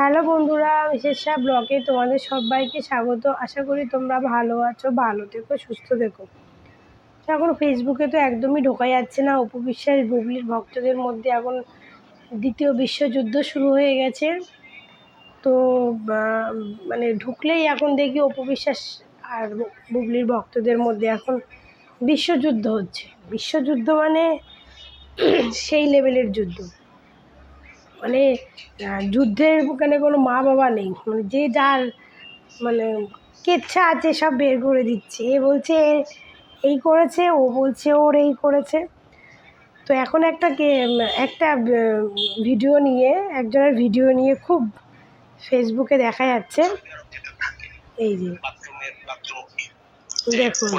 Hello বন্ধুরা বিশেষা ব্লগে তোমাদের সবাইকে স্বাগত। আশা করি তোমরা ভালো আছো, ভালো থেকো, সুস্থ থেকো। এখন ফেসবুকে তো একদমই ঢোকা যাচ্ছে না। অপু বিশ্বাস ভক্তদের মধ্যে এখন দ্বিতীয় বিশ্বযুদ্ধ শুরু হয়ে গেছে। তো মানে ঢুকলেই এখন দেখি অপু বিশ্বাস আর বুবলির ভক্তদের মধ্যে এখন বিশ্বযুদ্ধ হচ্ছে। বিশ্বযুদ্ধ মানে সেই লেভেলের যুদ্ধ। মানে যুদ্ধের ওখানে কোনো মা বাবা নেই। মানে যে যার মানে কেচ্ছা আছে সব বের করে দিচ্ছে। এ বলছে এ এই করেছে ও বলছে ওর এই করেছে। তো এখন একটা একটা ভিডিও নিয়ে একজনের ভিডিও নিয়ে খুব ফেসবুকে দেখা যাচ্ছে। এই যে। দেখুন।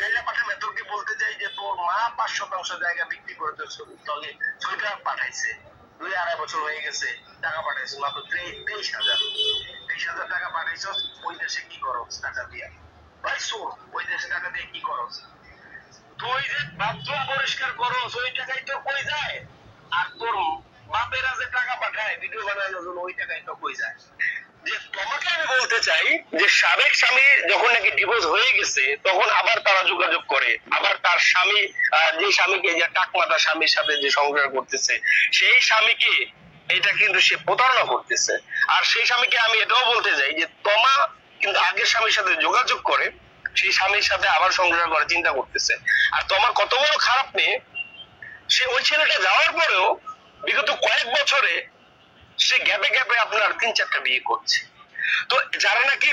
পরিষ্কার করে মেথর পাঠা মেথরকে বলতে চাই যে তোর মা পাঁচ শতাংশ জায়গা বিক্রি করে তোর তলে ছয়টা পাঠাইছে, দুই আড়াই বছর হয়ে গেছে, টাকা পাঠাইছে, মাত্র তেইশ হাজার। তেইশ হাজার টাকা পাঠাইছ, ওই দেশে কি করস টাকা দিয়া? ভাই ওই দেশে টাকা দিয়ে কি করস তুই যে বাথরুম পরিষ্কার করস, ওই টাকাই তো কই যায়? আর তোর বাপেরা যে টাকা পাঠায় ভিডিও বানানোর জন্য ওই টাকাই তো কই যায়? যে তোমাকে আমি বলতে চাই যে সাবেক স্বামী যখন নাকি ডিভোর্স হয়ে গেছে, তখন আবার তারা যোগাযোগ করে। আবার তার স্বামী যে স্বামীকে যে টাকমাতা স্বামীর সাথে যে সংসার করতেছে, সেই স্বামীকে এটা কিন্তু সে প্রতারণা করতেছে। আর সেই স্বামীকে আমি এটাও বলতে চাই যে তোমা কিন্তু আগের স্বামীর সাথে যোগাযোগ করে, সেই স্বামীর সাথে আবার সংসার করার চিন্তা করতেছে। আর তোমার কত বড় খারাপ মেয়ে, সে ওই ছেলেটা যাওয়ার পরেও বিগত কয়েক বছরে সে গ্যাপে গ্যাপে আপনার তিন চারটা বিয়ে করছে। তো যারা নাকি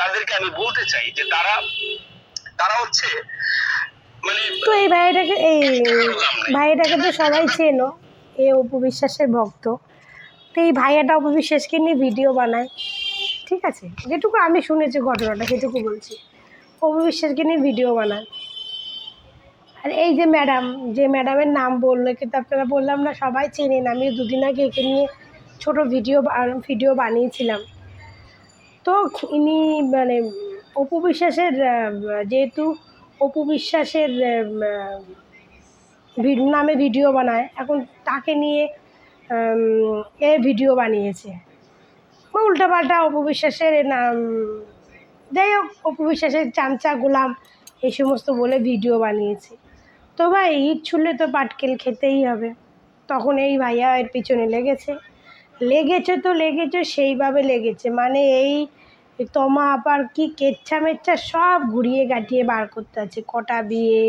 তাদেরকে আমি বলতে চাই যে তারা তারা হচ্ছে মানে তো এই ভাইটাকে এই ভাইটাকে তো সবাই চেনো এ অপু বিশ্বাসের ভক্ত। তো এই ভাইয়াটা অপু বিশ্বাসকে নিয়ে ভিডিও বানায়। ঠিক আছে? যেটুকু আমি শুনেছি ঘটনাটা সেটুকু বলছি। অপু বিশ্বাসকে নিয়ে ভিডিও বানায়। আর এই যে ম্যাডাম, যে ম্যাডামের নাম বলল, কিন্তু আপনারা বললাম না, সবাই চেনেন। আমি দুদিন আগে একে নিয়ে ছোট ভিডিও ভিডিও বানিয়েছিলাম। তো ইনি মানে অপু বিশ্বাসের যেহেতু অপু বিশ্বাসের নামে ভিডিও বানায়, এখন তাকে নিয়ে এ ভিডিও বানিয়েছে। বা উল্টাপাল্টা অপু বিশ্বাসের নাম, যাই হোক, অপু বিশ্বাসের চামচা, গোলাম, এই সমস্ত বলে ভিডিও বানিয়েছে। তো ভাই ঈদ ছুড়লে তো পাটকেল খেতেই হবে। তখন এই ভাইয়া এর পিছনে লেগেছে। লেগেছে তো লেগেছে, সেইভাবে লেগেছে। মানে এই তোমা আবার কি কেচ্ছা মেচ্ছা সব ঘুরিয়ে গাটিয়ে বার করতে আছে। কটা বিয়ে,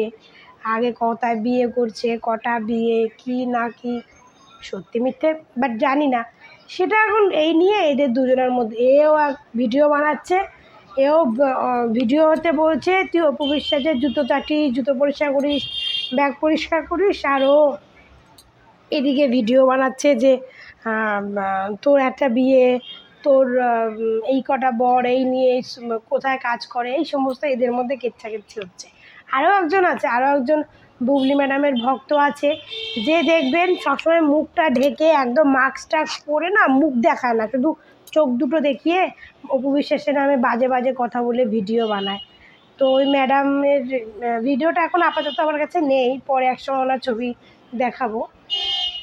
আগে কটা বিয়ে করছে, কটা বিয়ে, কি না কি। সত্যি মিথ্যে? বাট জানি না। সেটা এখন এই নিয়ে এদের দুজনের মধ্যে এও ভিডিও বানাচ্ছে। এও ভিডিও হতে বলছে, তুই অপু বিশ্বাসের জুতো চাটি জুতো পরিষ্কার করিস ব্যাগ পরিষ্কার করিস আর ও এদিকে ভিডিও বানাচ্ছে যে তোর একটা বিয়ে, তোর এই কটা বর, এই নিয়ে কোথায় কাজ করে, এই সমস্ত এদের মধ্যে কেচ্ছা কেচ্ছি হচ্ছে। আরও একজন আছে, আরও একজন বুবলি ম্যাডামের ভক্ত আছে, যে দেখবেন সবসময় মুখটা ঢেকে একদম মাস্ক টাস্ক পরে না মুখ দেখায় না, শুধু চোখ দুটো দেখিয়ে অপু বিশ্বাসের নামে বাজে বাজে কথা বলে ভিডিও বানায়। তো ওই ম্যাডামের ভিডিওটা এখন আপাতত আমার কাছে নেই, পরে একসময় ওনার ছবি দেখাবো।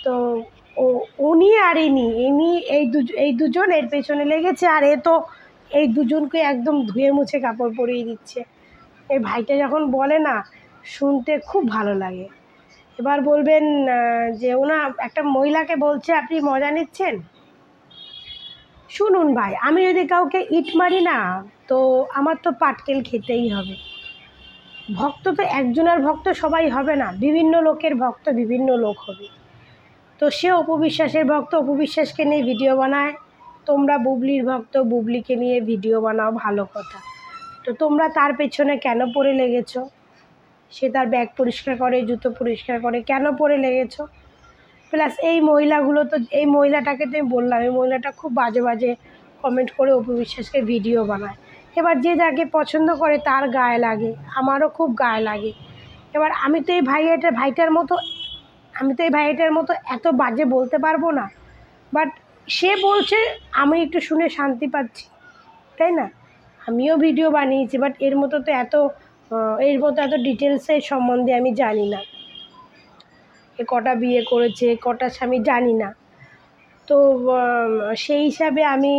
তো ও, উনি আর ইনি ইনি এই দুজন এই দুজন এর পেছনে লেগেছে, আর এ তো এই দুজনকে একদম ধুয়ে মুছে কাপড় পরিয়ে দিচ্ছে। এই ভাইটা যখন বলে না, শুনতে খুব ভালো লাগে। এবার বলবেন যে ওনা, একটা মহিলাকে বলছে, আপনি মজা নিচ্ছেন? শুনুন ভাই, আমি যদি কাউকে ইট মারি না, তো আমার তো পাটকেল খেতেই হবে। ভক্ত তো একজনের ভক্ত সবাই হবে না, বিভিন্ন লোকের ভক্ত বিভিন্ন লোক হবে। তো সে অপবিশ্বাসের ভক্ত অপবিশ্বাসকে নিয়ে ভিডিও বানায়, তোমরা বুবলির ভক্ত, বুবলিকে নিয়ে ভিডিও বানাও, ভালো কথা। তো তোমরা তার পেছনে কেন পড়ে লেগেছো? সে তার ব্যাগ পরিষ্কার করে, জুতো পরিষ্কার করে, কেন পড়ে লেগেছো? প্লাস এই মহিলাগুলো তো, এই মহিলাটাকে তো আমি বললাম, এই মহিলাটা খুব বাজে বাজে কমেন্ট করে অপু বিশ্বাসকে ভিডিও বানায়। এবার যে যাকে পছন্দ করে তার গায়ে লাগে, আমারও খুব গায়ে লাগে। এবার আমি তো এই ভাইয়াটা, ভাইটার মতো, আমি তো এই ভাইটার মতো এত বাজে বলতে পারব না। বাট সে বলছে, আমি একটু শুনে শান্তি পাচ্ছি, তাই না? আমিও ভিডিও বানিয়েছি বাট এর মতো তো এত এর মতো এত ডিটেলসের সম্বন্ধে আমি জানি না। কটা বিয়ে করেছে কটা স্বামী জানি না। তো সেই হিসাবে আমি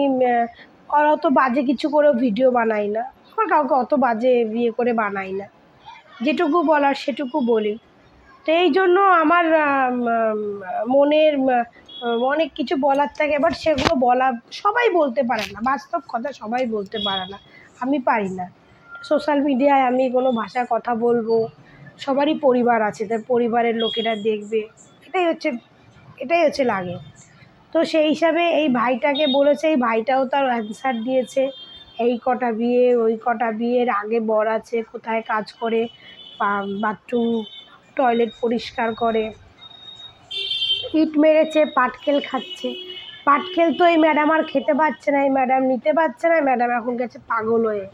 আর অত বাজে কিছু করেও ভিডিও বানাই না। আমার কাউকে অত বাজে বিয়ে করে বানাই না। যেটুকু বলার সেটুকু বলি। তো এই জন্য আমার আম, আম, মনের অনেক কিছু বলার থাকে এবার সেগুলো বলা সবাই বলতে পারে না। বাস্তব কথা সবাই বলতে পারে না। আমি পারি না। সোশ্যাল মিডিয়ায় আমি কোনো ভাষায় কথা বলব। সবারই পরিবার আছে, তার পরিবারের লোকেরা দেখবে। এটাই হচ্ছে এটাই হচ্ছে লাগে। তো সেই হিসাবে এই ভাইটাকে বলেছে, এই ভাইটাও তার অ্যান্সার দিয়েছে। এই কটা বিয়ে, ওই কটা বিয়ের আগে বর আছে, কোথায় কাজ করে বাথরুম টয়লেট পরিষ্কার করে। ইট মেরেছে, পাটকেল খাচ্ছে। পাটকেল তো এই ম্যাডাম আর খেতে পারছে না, এই ম্যাডাম নিতে পারছে না ম্যাডাম এখন গেছে পাগল হয়ে।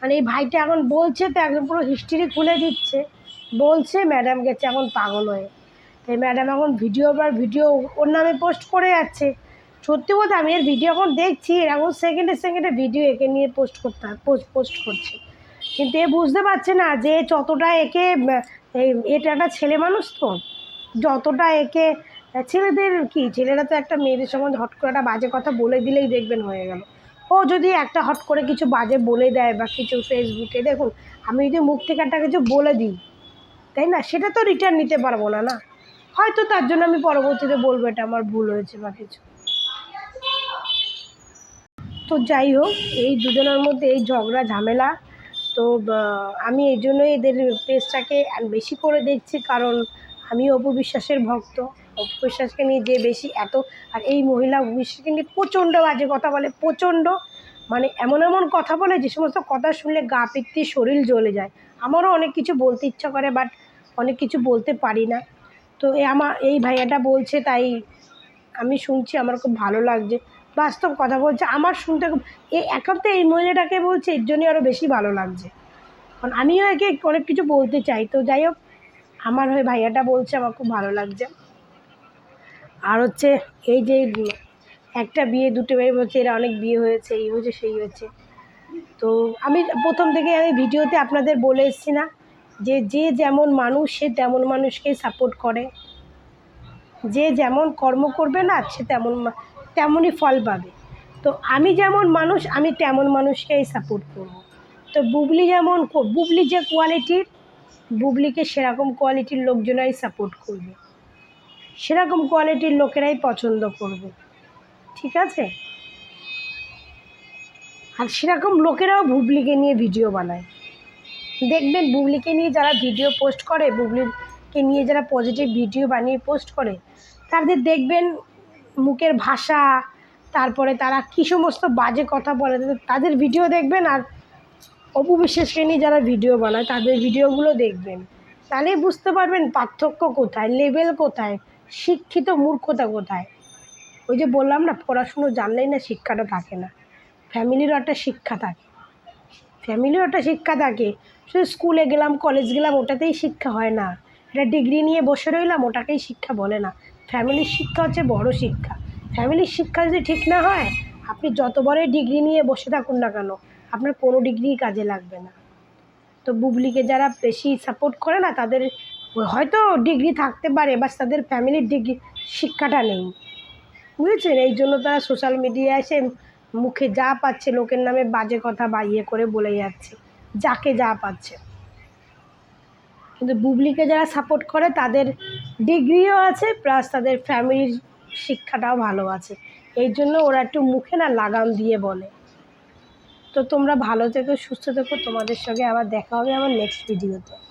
মানে এই ভাইটা এখন বলছে, তো একদম পুরো হিস্ট্রি খুলে দিচ্ছে। বলছে ম্যাডাম গেছে এখন পাগল হয়ে। তাই ম্যাডাম এখন ভিডিও বা ভিডিও ওর নামে পোস্ট করে যাচ্ছে। সত্যি কথা আমি এর ভিডিও এখন দেখছি এখন সেকেন্ডে সেকেন্ডে ভিডিও একে নিয়ে পোস্ট করতে পোস্ট পোস্ট করছে। কিন্তু এ বুঝতে পারছে না যে যতটা একে এটা একটা ছেলে মানুষ তো। যতটা একে, ছেলেদের কি, ছেলেরা তো একটা মেয়েদের সম্বন্ধে হট করে একটা বাজে কথা বলে দিলেই দেখবেন হয়ে গেল। ও যদি একটা হট করে কিছু বাজে বলে দেয় বা কিছু ফেসবুকে দেখুন, আমি যদি মুখ থেকে একটা কিছু বলে দিই তাই না? সেটা তো রিটার্ন নিতে পারব না না? হয়তো তার জন্য আমি পরবর্তীতে বলব এটা আমার ভুল হয়েছে বা কিছু। তো যাই হোক, এই দুজনের মধ্যে এই ঝগড়া, ঝামেলা, তো আমি এই জন্যই এদের পেজটাকে বেশি করে দেখছি, কারণ আমি অপু বিশ্বাসের ভক্ত। অপু বিশ্বাসকে নিয়ে যে বেশি এত, আর এই মহিলা বিশ্বাসকে নিয়ে প্রচণ্ড বাজে কথা বলে, প্রচণ্ড। মানে এমন এমন কথা বলে, যে সমস্ত কথা শুনলে গা পিত্তি, শরীর জ্বলে যায়। আমারও অনেক কিছু বলতে ইচ্ছা করে বাট অনেক কিছু বলতে পারি না। তো এ আমার এই ভাইয়াটা বলছে, তাই আমি শুনছি, আমার খুব ভালো লাগছে। বাস্তব কথা বলছে, আমার শুনতে খুব এই একান্তে এই মহিলাটাকে বলছে, এর জন্যই আরও বেশি ভালো লাগছে। কারণ আমিও একে অনেক কিছু বলতে চাই। তো যাই হোক, আমার হয়ে ভাইয়াটা বলছে, আমার খুব ভালো লাগছে। আর হচ্ছে, এই যে, একটা বিয়ে, দুটো বিয়ে বলছে এরা অনেক বিয়ে হয়েছে, এই হয়েছে, সেই হয়েছে। তো আমি প্রথম থেকে আমি ভিডিওতে আপনাদের বলে এসেছি না। যে যে যেমন মানুষ, সে তেমন মানুষকেই সাপোর্ট করে। যে যেমন কর্ম করবে না, সে তেমন তেমনই ফল পাবে। তো আমি যেমন মানুষ, আমি তেমন মানুষকেই সাপোর্ট করব। তো বুবলি যেমন বুবলি যে কোয়ালিটির বুবলিকে সেরকম কোয়ালিটির লোকজনাই সাপোর্ট করবে। সেরকম কোয়ালিটির লোকেরাই পছন্দ করবে। ঠিক আছে? আর সেরকম লোকেরাও বুবলিকে নিয়ে ভিডিও বানায়। দেখবেন বুবলিকে নিয়ে যারা ভিডিও পোস্ট করে, বুবলিকে নিয়ে যারা পজিটিভ ভিডিও বানিয়ে পোস্ট করে, তাদের দেখবেন মুখের ভাষা, তারপরে তারা কী সমস্ত বাজে কথা বলে, তাদের- ভিডিও দেখবেন আর অপু বিশ্বাসকে নিয়ে যারা ভিডিও বানায়, তাদের ভিডিওগুলো দেখবেন। তাহলে বুঝতে পারবেন পার্থক্য কোথায় লেভেল কোথায়, শিক্ষিত মূর্খতা কোথায়। ওই যে বললাম না, পড়াশুনো জানলেই না শিক্ষাটা থাকে না। ফ্যামিলিরও একটা শিক্ষা থাকে। ফ্যামিলিও একটা শিক্ষা থাকে। শুধু স্কুলে গেলাম কলেজ গেলাম, ওটাতেই শিক্ষা হয় না। এটা ডিগ্রি নিয়ে বসে রইলাম, ওটাকেই শিক্ষা বলে না। ফ্যামিলির শিক্ষা হচ্ছে বড় শিক্ষা। ফ্যামিলির শিক্ষা যদি ঠিক না হয়, আপনি যত বড়ই ডিগ্রি নিয়ে বসে থাকুন না কেন, আপনার কোনো ডিগ্রি কাজে লাগবে না। তো বুবলিকে যারা বেশি সাপোর্ট করে না, তাদের হয়তো ডিগ্রি থাকতে পারে বা তাদের ফ্যামিলির ডিগ্রি শিক্ষাটা নেই। বুঝেছেন? এই জন্য তারা সোশ্যাল মিডিয়ায় এসে মুখে যা পাচ্ছে লোকের নামে বাজে কথা বা ইয়ে করে বলে যাচ্ছে। যাকে যা পাচ্ছে। কিন্তু বুবলিকে যারা সাপোর্ট করে, তাদের ডিগ্রিও আছে প্লাস তাদের ফ্যামিলির শিক্ষাটাও ভালো আছে। এই জন্য ওরা একটু মুখে না লাগাম দিয়ে বলে। তো তোমরা ভালো থেকো, সুস্থ থেকো। তোমাদের সঙ্গে আবার দেখা হবে আমার নেক্সট ভিডিওতে